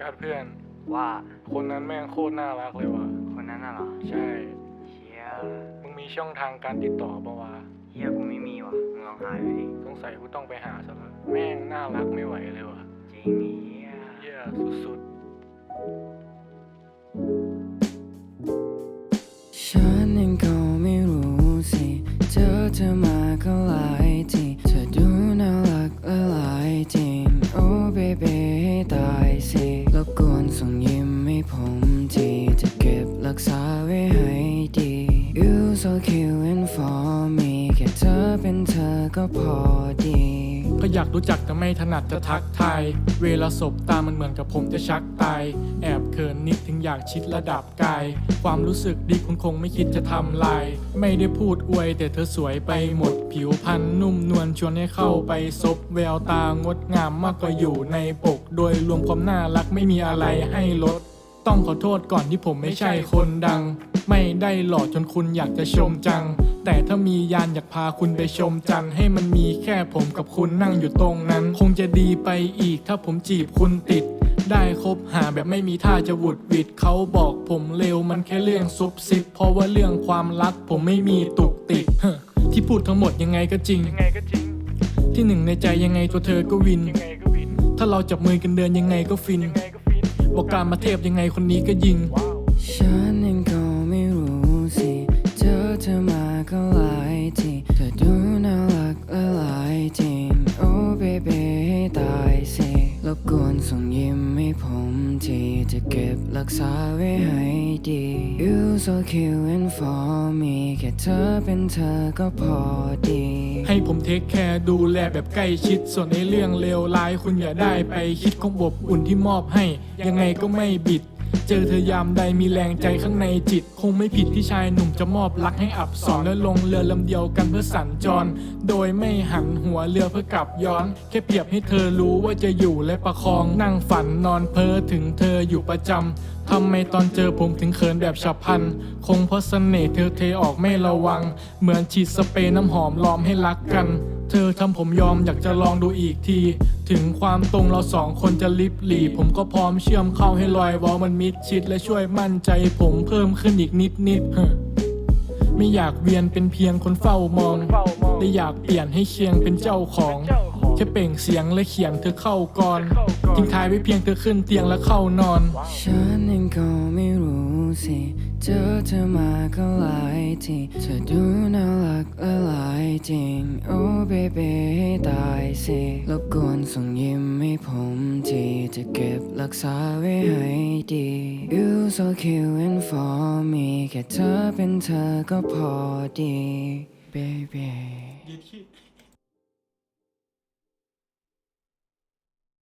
การเพื่อนว่าคนนั้นแม่งโคตรน่ารักเลยว่ะคนนั้นน่ะเหรอใช่เฮียมึงมีช่องทางการติดต่อปะวะเฮียกูไม่มีว่ะมึงลองหาดูดิสงสัยกูต้องไปหาซะละแม่งน่ารักไม่ไหวเลยว่ะจริงดิเฮียเหี้ยสุดฉันเองก็ไม่รู้สิ เจอเธอมาก็หลายทีเธอดูน่ารักและหลาย so cute and for me แค่เธอเป็นเธอก็พอดี ก็อยากรู้จักแต่ไม่ถนัดจะทักทาย เวลาสบตามันเหมือนกับผมจะชักตาย แอบเขินนิดถึงอยากชิดระดับกาย ความรู้สึกดีคุณคงไม่คิดจะทำลาย ไม่ได้พูดอวยแต่เธอสวยไปหมด ผิวพรรณนุ่มนวลชวนให้เข้าไปซบ แววตางดงามมากกว่าอยู่ในปก โดยรวมความน่ารักไม่มีอะไรให้ลด ต้องขอโทษก่อนที่ผมไม่ใช่คนดัง ไม่ได้หล่อจนคุณอยากจะชมจัง แต่ถ้ามียานอยากพาคุณไปชมจันทร์ให้มันมีแค่ผมกับคุณนั่งอยู่ตรงนั้น คงจะดีไปอีกถ้าผมจีบคุณติด ได้คบหาแบบไม่มีท่าจะหวุดหวิดเขาบอกผมเร็วมันแค่เรื่องซุบซิบ เพราะว่าเรื่องความรักผมไม่มีตุกติกเฮ้อที่พูดทั้งหมดยังไงก็จริง ยังไงก็จริง ที่หนึ่งในใจยังไงตัวเธอก็วิน ยังไงก็วิน ถ้าเราจับมือกันเดินยังไงก็ฟินยังไงก็ฟิน บอกการมาเทพยังไงคนนี้ก็ยิง ฉันเองก็ไม่รู้สิเจอเธอมาก็หลายทีเธอดูน่ารักและหลายทีโอ้เบเบให้ตายสิรบกวนส่งยิ้มให้ผมทีจะเก็บรักษาไว้ให้ดี so cute and for me แค่เธอเป็นเธอก็พอดี ให้ผมเทคแคร์ดูแลแบบใกล้ชิด ส่วนในเรื่องเลวร้ายคุณอย่าได้ไปคิดของอบอุ่นที่มอบให้ ยังไงก็ไม่บิด เจอเธอยามใดมีแรงใจข้างในจิต คงไม่ผิดที่ชายหนุ่มจะมอบรักให้อับสอนและลงเรือลำเดียวกันเพื่อสัญจร โดยไม่หันหัวเรือเพื่อกลับย้อน แค่เปรียบให้เธอรู้ว่าจะอยู่และประคองนั่งฝันนอนเพ้อถึงเธออยู่ประจำทำไมตอนเจอผมถึงเขินแบบฉับพลัน คงเพราะเสน่ห์เธอเทออกไม่ระวัง เหมือนฉีดสเปรย์น้ำหอมล้อมให้รักกัน เธอทำผมยอมอยากจะลองดูอีกที ถึงความตรงเราสองคนจะลิบหลีผมก็พร้อมเชื่อมเข้าให้ลอยวอลมันมิดชิดและช่วยมั่นใจผมเพิ่มขึ้นอีกนิดนิดๆเฮ้อไม่อยากเวียนเป็นเพียงคนเฝ้ามองเฝ้ามองและอยากเปลี่ยนให้เคียงเป็นเจ้าของเจ้าของแค่เปล่งเสียงและเขียนเธอเข้าก่อนเข้าก่อนทิ้งท้ายไว้เพียงเธอขึ้นเตียงและเข้านอน ฉันเองก็ไม่รู้สิ เจอเธอมาก็หลายทีเธอดูน่ารั กและหลายจริง โอ้เบเบให้ตายสิรบกวนส่งยิ้มให้ผมทีจะเก็บรักษาไว้ให้ดี You so cute and for me แค่เธอเป็นเธอก็พอดี baby